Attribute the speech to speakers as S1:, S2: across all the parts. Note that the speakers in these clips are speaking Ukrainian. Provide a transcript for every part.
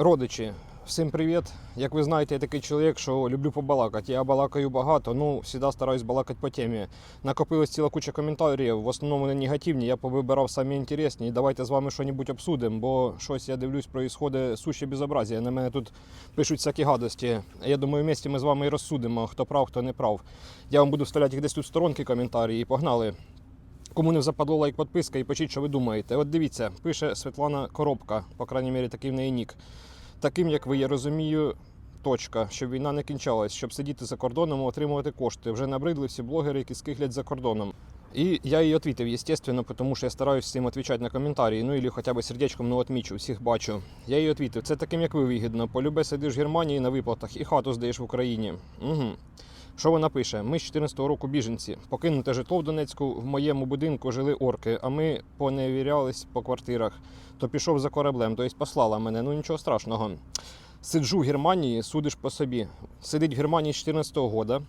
S1: Родичі, всім привіт. Як ви знаєте, я такий чоловік, що люблю побалакати. Я балакаю багато, ну завжди стараюсь балакати по темі. Накопилась ціла куча коментарів, в основному не негативні. Я повибирав самі інтересні. Давайте з вами щось обсудимо, бо щось я дивлюсь, проїсходить суще безобразія. На мене тут пишуть всякі гадості. Я думаю, вместе ми з вами і розсудимо, хто прав, хто не прав. Я вам буду вставляти їх десь тут в сторонки коментарі і погнали. Кому не западло лайк, підписка і пишіть, що ви думаєте. От дивіться, пише Світлана Коробка, по крайній мірі, такий в неї нік. Таким, як ви, я розумію, точка, щоб війна не кінчалась, щоб сидіти за кордоном і отримувати кошти. Вже набридли всі блогери, які скиглять за кордоном. І я їй відповів, естественно, тому що я стараюсь всім відповідати на коментарі, ну або хоча б сердечком ну, відмічу, всіх бачу. Я їй відповів, це таким, як ви вигідно. Полюбе сидиш в Германії на виплатах і хату здаєш в Україні. Угу. Що вона пише? Ми з 14-го року біженці. Покинуте житло в Донецьку. В моєму будинку жили орки, а ми поневірялись по квартирах. То пішов за кораблем, тобто послала мене. Ну нічого страшного. Сиджу в Германії, судиш по собі. Сидить в Германії з 14-го года.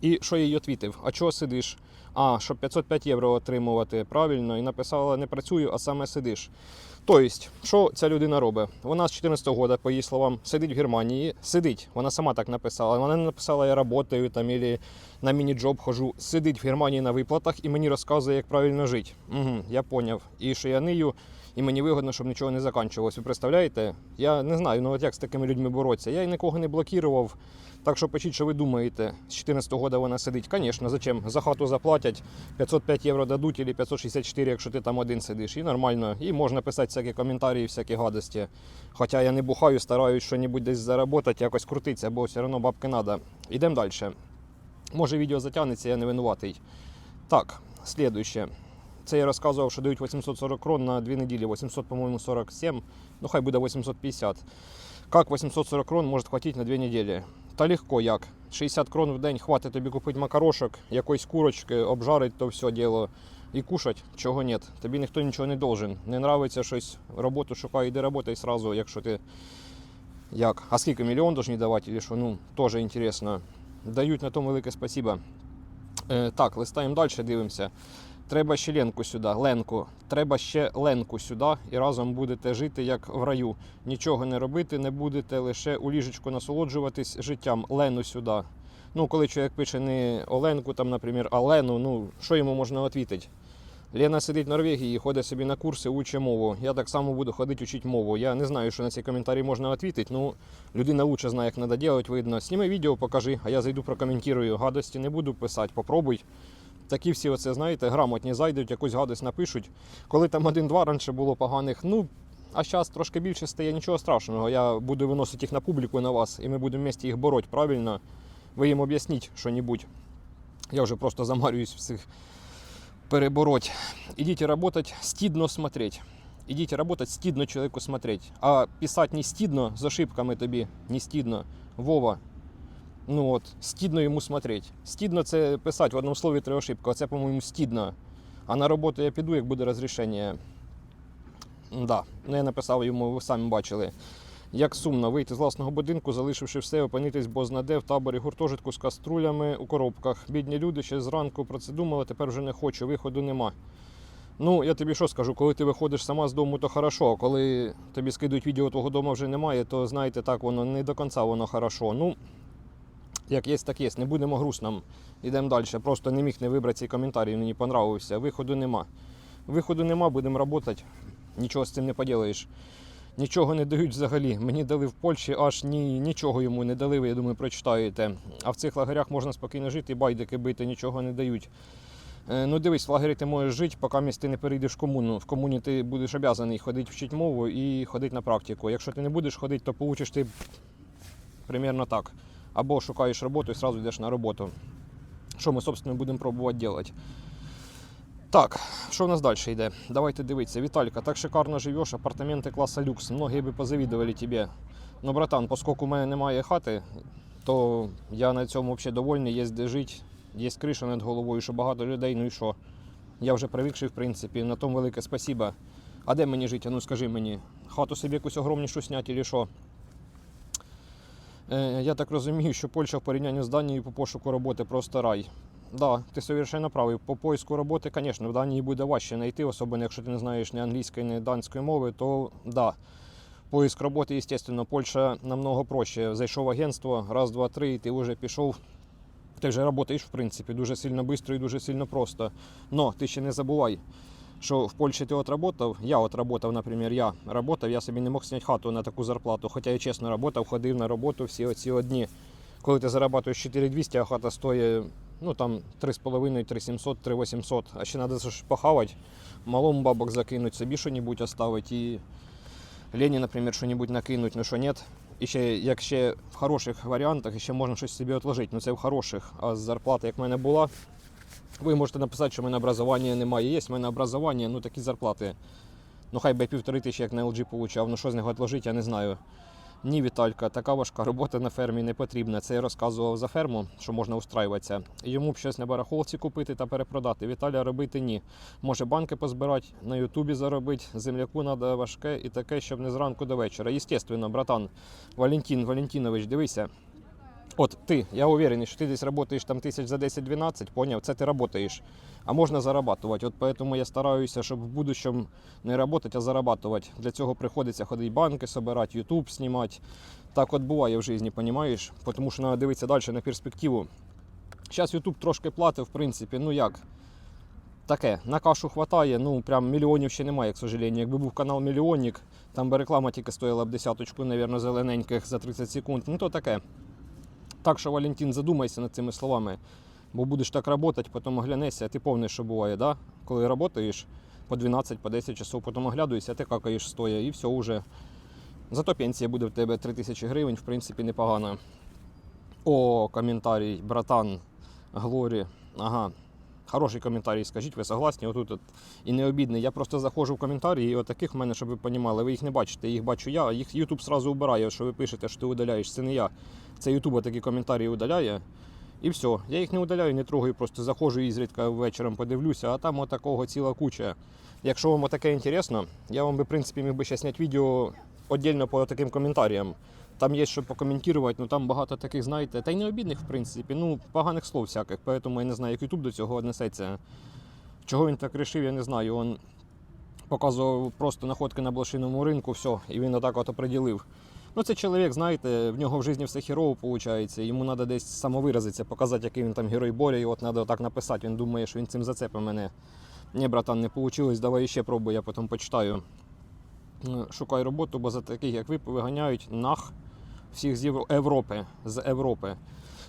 S1: І що їй відповів? А чого сидиш? А, щоб 505 євро отримувати правильно, і написала: не працюю, а саме сидиш. Тобто, що ця людина робить? Вона з 14-го года, по її словам, сидить в Германії, сидить. Вона сама так написала. Вона не написала, я працюю там, або на міні-джоб хожу. Сидить в Германії на виплатах і мені розказує, як правильно жити. Угу, я поняв. І що я нию, і мені вигодно, щоб нічого не закінчувалось. Ви представляєте? Я не знаю, ну от як з такими людьми боротися. Я і нікого не блокував. Так що пишіть, що ви думаєте. З 14-го года вона сидить. Звісно, зачем? За хату заплатять, 505 євро дадуть, або 564, якщо ти там один сидиш. І нормально. І можна писати всякі коментарі, всякі гадості. Хоча я не бухаю, стараюсь щось десь заробити, якось крутитися, бо все одно бабки треба. Йдемо далі. Може відео затягнеться, я не винуватий. Так, слідуще. Це я розказував, що дають 840 крон на 2 неділі, 800, по-моєму, 47, ну хай буде 850. Как 840 крон може хватити на 2 неділі? Та легко як. 60 крон в день хватить тобі купити макарошок, якоїсь курочки, обжарить то все діло і кушать, чого нет. Тобі ніхто нічого не должен. Не нравиться щось, роботу шукай, іди работай сразу, якщо ти як. А скільки мільйон должні давати, чи що? Ну, теж інтересно. Дають на тому велике спасибо. Е, так, листаємо далі, дивимося. Треба ще Ленку сюди, Ленку. Треба ще Ленку сюди і разом будете жити як в раю. Нічого не робити не будете, лише у ліжечку насолоджуватись життям. Лену сюди. Ну, коли чоловік пише не Оленку, там, наприклад, а Лену, ну що йому можна відповідати? Лена сидить в Норвегії, ходить собі на курси, учить мову. Я так само буду ходити учити мову. Я не знаю, що на ці коментарі можна відповідати. Ну, людина лучше знає, як треба робити, видно. Сніми відео, покажи, а я зайду прокоментую. Гадості не буду писати, попробуй. Такі всі, оце, знаєте, грамотні зайдуть, якусь гадость напишуть. Коли там один-два раніше було поганих, ну, а зараз трошки більше стає нічого страшного. Я буду виносити їх на публіку на вас, і ми будемо вместе їх бороть, правильно? Ви їм об'ясніть що-небудь. Я вже просто замарююсь всіх перебороть. Идите работать, стидно смотреть. Идите работать, стидно человеку смотреть. А писать не стидно, з ошибками тобі не стидно. Вова. Ну от, стидно йому смотреть. Стидно це писати в одному слові три ошибки. Оце, по-моєму, стидно. А на роботу я піду, як буде розрішення. Да. Ну, я написав йому, ви самі бачили. Як сумно вийти з власного будинку, залишивши все, опинитись бознаде в таборі гуртожитку з каструлями у коробках. Бідні люди ще зранку про це думали, тепер вже не хочу, виходу нема. Ну, я тобі що скажу, коли ти виходиш сама з дому, то хорошо. А коли тобі скидують відео, твого дому вже немає, то знаєте, так воно не до кінця воно хорошо. Ну, як є, так є. Не будемо грустним. Йдемо далі. Просто не міг не вибрати цей коментарій, мені понравився. Виходу нема. Виходу нема, будемо працювати. Нічого з цим не поділаєш. Нічого не дають взагалі. Мені дали в Польщі, аж ні, нічого йому не дали, ви, я думаю, прочитаєте. А в цих лагерях можна спокійно жити, байдики бити, нічого не дають. Е, Ну дивись, в лагері ти можеш жити, поки ти не перейдеш в комуну. В комуні ти будеш обов'язаний ходити вчити мову і ходити на практику. Якщо ти не будеш ходити, то получиш ти примерно так. Або шукаєш роботу і одразу йдеш на роботу. Що ми, собственно, будемо пробувати робити. Так, що в нас далі йде? Давайте дивитися. Віталька, так шикарно живеш, апартаменти класу люкс. Многие би позавідували тебе. Ну, братан, оскільки у мене немає хати, то я на цьому взагалі довольний, є де жити, є криша над головою, що багато людей, ну і що? Я вже привикший, в принципі, на тому велике спасіба. А де мені жити? Ну скажи мені, хату собі якусь огромнішу зняти, чи що? Е, я так розумію, що Польща в порівнянні з Данією по пошуку роботи просто рай. Да, ти совершенно правий. По поиску роботи, звісно, в Данії буде важче знайти, особливо якщо ти не знаєш ні англійської, ні данської мови, то да. Поиск роботи, естественно, Польща намного проще. Зайшов в агентство, раз, два, три, і ти вже пішов. Ти вже працюєш, в принципі, дуже сильно швидко і дуже сильно просто. Но ти ще не забувай, що в Польщі ти от работав, я от работав, наприклад, я работав, я собі не мог зняти хату на таку зарплату. Хоча я чесно работав, ходив на роботу всі оці одні. Коли ти зарабатуєш 4200, а хата стоїть ну там 3,5, 3700, 3800, а ще треба похавати, малому бабок закинуть, собі що-небудь оставити і Лені, наприклад, що-небудь накинуть, ну що нет. І ще, як ще в хороших варіантах, ще можна щось собі відложити. Ну це в хороших. А з зарплати, як в мене була, ви можете написати, що в мене образування немає. Є в мене образування, ну такі зарплати. Ну хай би півтори тисячі, як на LG получав. Ну що з нього відложити, я не знаю. Ні, Віталька, така важка робота на фермі не потрібна. Це я розказував за ферму, що можна устраюватися. Йому б щось на барахолці купити та перепродати. Віталя робити ні. Може банки позбирати, на Ютубі заробити, земляку треба важке і таке, щоб не зранку до вечора. Єстественно, братан, Валентин Валентинович, дивися. От ти, я уверений, що ти десь працюєш там тисяч за 10-12, поняв, це ти працюєш. А можна зарабатувати. От поэтому я стараюся, щоб в будущем не працювати, а зарабатувати. Для цього приходиться ходити банки, собирати, YouTube знімати. Так от буває в житті, розумієш? Тому що треба дивитися далі на перспективу. Зараз YouTube трошки платить, в принципі, ну як? Таке, на кашу хватає, ну прям мільйонів ще немає, к сожалению. Якби був канал Мільйонник, там би реклама тільки стоїла б десяточку, навірно, зелененьких за 30 секунд. Ну то таке. Так що, Валентин, задумайся над цими словами. Бо будеш так працювати, потім оглянешся, а ти повний, що буває, да? коли працюєш по 12, по 10 часов, потім оглядуєшся, а ти какаєш стоя, і все вже. Зато пенсія буде в тебе 3 тисячі гривень, в принципі, непогано. О, коментарій, братан, Глорі. Ага. Хороший коментарій, скажіть, ви согласні? Отут от. І не обідний. Я просто заходжу в коментарі, і отаких в мене, щоб ви розуміли, ви їх не бачите, їх бачу я, їх YouTube сразу убирає, що ви пишете, що ти удаляєш. Це не я. Це YouTube такі коментарі удаляє. І все. Я їх не удаляю, не трогаю, просто заходжу і зрідка вечором подивлюся, а там отакого ціла куча. Якщо вам таке інтересно, я вам би, в принципі, міг би ще зняти відео віддільно по таким коментарям. Там є що покоментувати, ну там багато таких, знаєте, та й не обідних, в принципі, ну, поганих слов всяких. Тому я не знаю, як YouTube до цього віднесеться. Чого він так рішив, я не знаю. Він показував просто находки на блошиному ринку, все, і він отак от оприділив. Ну, це чоловік, знаєте, в нього в житті все хірово виходить. Йому треба десь самовиразитися, показати, який він там герой боря, і от треба так написати. Він думає, що він цим зацепить мене. Ні, братан, не вийшло, давай ще пробуй, я потім почитаю. Шукай роботу, бо за таких, як ви, виганяють нах всіх з Європи, з Європи.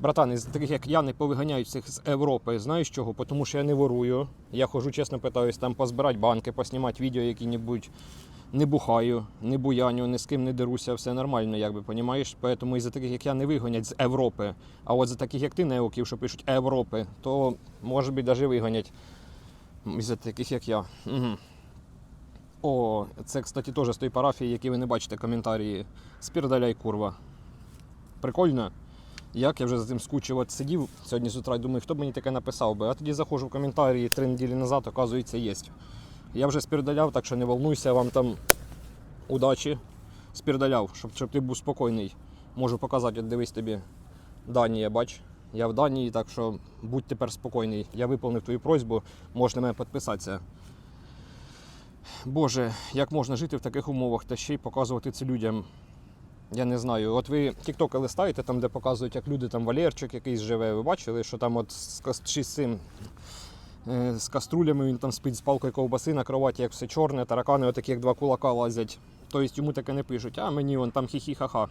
S1: Братан, із таких як я не повиганяють всіх з Європи. Знаєш чого? Тому що я не ворую. Я хожу, чесно питаюсь, там позбирати банки, поснімати відео які-небудь. Не бухаю, не буяню, ні з ким не деруся, все нормально, якби понімаєш. Тому і за таких, як я, не виганять з Європи. А от за таких, як ти, неоків, що пишуть Європи, то може би навіть виганять. Із-за таких, як я. Угу. О, це, кстати, теж з тої парафії, які ви не бачите коментарі. Спірдаляй курва. Прикольно. Як я вже за цим скучив, от сидів сьогодні з утра і думаю, хто б мені таке написав би. А тоді заходжу в коментарі три неділі назад, оказується, є. Я вже спірдаляв, так що не волнуйся, вам там удачі. Спірдаляв, щоб, щоб ти був спокійний. Можу показати, от дивись тобі. Данія, бач. Я в Данії, так що будь тепер спокійний. Я виповнив твою просьбу, можеш мене підписатися. Боже, як можна жити в таких умовах та ще й показувати це людям. Я не знаю. От ви тіктоки листаєте, там, де показують, як люди там Валерчик якийсь живе. Ви бачили, що там от з, цим. е, З каструлями він там спить з палкою ковбаси на кроваті, як все чорне, таракани, отакі, як два кулака лазять. Тобто йому таке не пишуть, а мені он там хі-хі-ха-ха.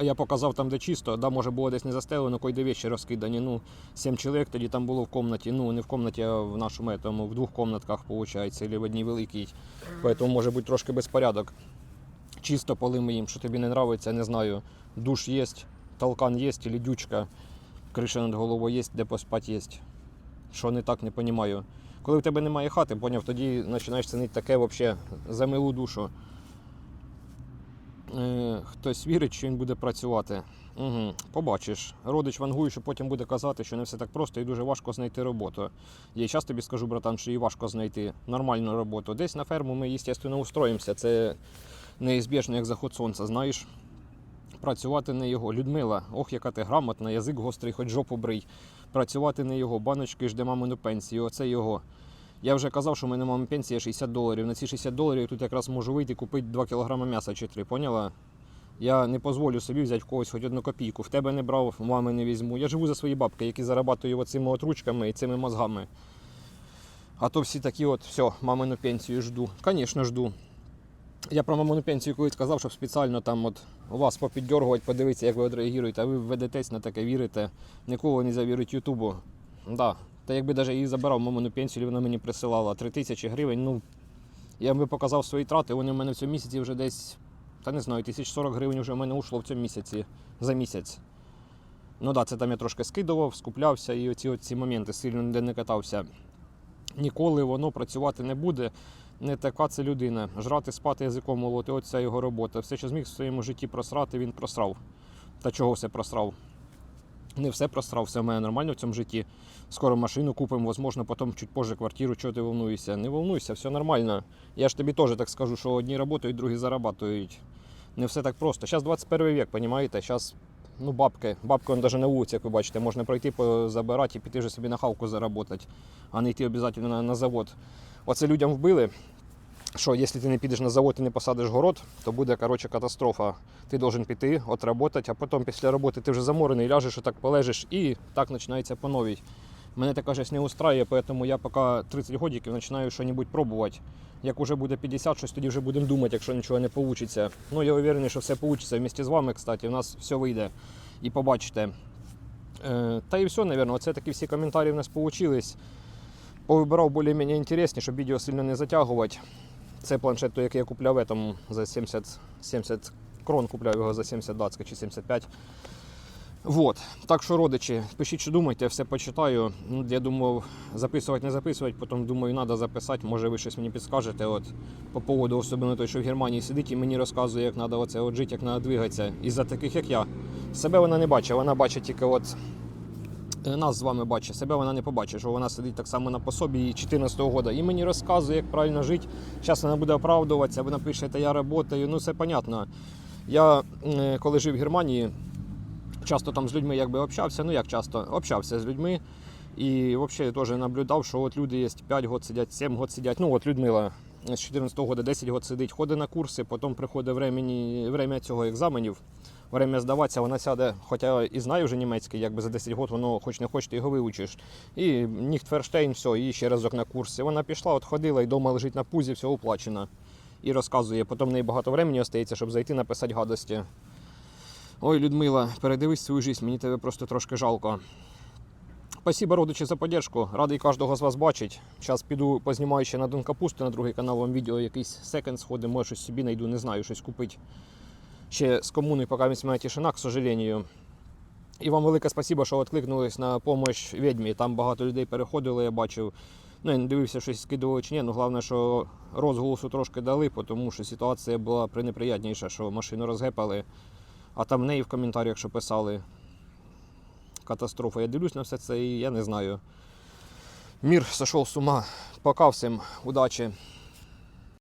S1: Я показав там, де чисто, да, може було десь не застелено, койде вещі розкидані. Ну, сім чоловік тоді там було в кімнаті. Ну, не в кімнаті, а в нашому этому, в двох кімнатках, виходить, або в одній великій. Тому може бути трошки безпорядок. Чисто поли ми їм, що тобі не подобається, не знаю. Душ є, толкан є, і дючка, криша над головою є, де поспати є. Що не так, не розумію. Коли в тебе немає хати, поняв, тоді починаєш цінити таке взагалі за милу душу. Е, хтось вірить, що він буде працювати. Угу. Побачиш. Родич вангує, що потім буде казати, що не все так просто і дуже важко знайти роботу. Я час тобі скажу, братан, що і важко знайти нормальну роботу. Десь на ферму ми, звісно, устроїмося. Це неізбіжно, як заход сонця, знаєш. Працювати не його. Людмила, ох, яка ти грамотна, язик гострий, хоч жопу брий. Працювати не його, баночки жде мамину пенсію, оце його. Я вже казав, що в мене мама пенсія 60 доларів. На ці 60 доларів тут якраз можу вийти купити 2 кг м'яса чи 3, поняла? Я не дозволю собі взяти в когось хоч одну копійку. В тебе не брав, в мами не візьму. Я живу за свої бабки, які зарабатую оцими от ручками і цими мозгами. А то всі такі от, все, мамину пенсію жду. Звісно, жду. Я про мамину пенсію колись сказав, щоб спеціально там от вас попіддергувати, подивитися, як ви відреагуєте, а ви ведетесь на таке, вірите. Нікого не завірить Ютубу. Да. Та якби навіть її забирав мамину пенсію, вона мені присилала 3 тисячі гривень. Ну, я би показав свої трати, вони в мене в цьому місяці вже десь, та не знаю, 1040 гривень вже в мене ушло в цьому місяці за місяць. Ну так, да, це там я трошки скидував, скуплявся і оці, оці моменти сильно ніде не катався. Ніколи воно працювати не буде. Не така це людина. Жрати, спати язиком молоти, оця його робота. Все, що зміг в своєму житті просрати, він просрав. Та чого все просрав? Не все просрав, все в мене нормально в цьому житті. Скоро машину купимо, можливо, потім чуть позже квартиру, чого ти волнуєшся. Не волнуйся, все нормально. Я ж тобі теж так скажу, що одні працюють, другі зарабатують. Не все так просто. Зараз 21 вік, розумієте? Зараз ну, бабки. Бабки навіть на вулиці, як ви бачите, можна пройти, позабирати і піти вже собі на хавку заробити, а не йти обов'язково на, на завод. Оце людям вбили. Що, якщо ти не підеш на завод і не посадиш город, то буде коротше, катастрофа. Ти должен піти, отработати, а потім після роботи ти вже заморений, ляжеш, отак полежиш, і так починається по новій. Мене така щось не устраює, тому я поки 30 годиків починаю щось пробувати. Як уже буде 50, щось тоді вже будемо думати, якщо нічого не вийде. Ну, я уверений, що все вийде вместе з вами, кстати, у нас все вийде. І побачите. Та і все, мабуть, оце такі всі коментарі в нас вийшли. Повибирав більш-менш інтересні, щоб відео сильно не затягувати. Це планшет, той, який я купляв этом за 70, 70 крон, купляв його за 70 датських чи 75. Вот. Так що, родичі, пишіть, що думаєте, все почитаю. Ну, Я думав, записувати, не записувати, потім думаю, треба записати. Може ви щось мені підскажете. От, по поводу особливо той, що в Германії сидить і мені розказує, як треба оце от жити, як треба двигатися. І за таких, як я. Себе вона не бачить, вона бачить тільки от нас з вами бачить, себе вона не побачить, що вона сидить так само на пособі 14-го року. І мені розказує, як правильно жити. Зараз вона буде оправдуватися, вона пише, та я працюю, ну все понятно. Я е, коли жив в Германії, часто там з людьми якби общався, ну як часто, общався з людьми. І взагалі теж наблюдав, що от люди є 5 років сидять, 7 років сидять. Ну от Людмила з 14 року 10 років сидить, ходить на курси, потім приходить время цього екзаменів, время здаватися, вона сяде, хоча і знає вже німецький, якби за 10 років воно хоч не хоч, ти його вивчиш. І Ніхтферштейн, все, і ще разок на курси. Вона пішла, от ходила і вдома лежить на пузі, все оплачено. І розказує, потім неї багато времени остається, щоб зайти написати гадості. Ой, Людмила, передивись свою життя, мені тебе просто трошки жалко. Спасибо, родичі, за поддержку. Радий кожного з вас бачить. Зараз піду познімаю ще на Дон Капусту на другий канал вам відео, якийсь секонд сходи, може щось собі знайду, не знаю, щось купити. Ще з комуни, поки місць моя тишина, к сожалению. І вам велике спасибо, що відкликнулись на допомогу відьмі. Там багато людей переходили, я бачив. Ну, я не дивився, щось скидували чи ні. Ну, головне, що розголосу трошки дали, тому що ситуація була пренеприятніша, що машину розгепали. А там в неї в коментарях, що писали катастрофа. Я дивлюсь на все це і я не знаю. Мір сошов з ума. Пока всім удачі.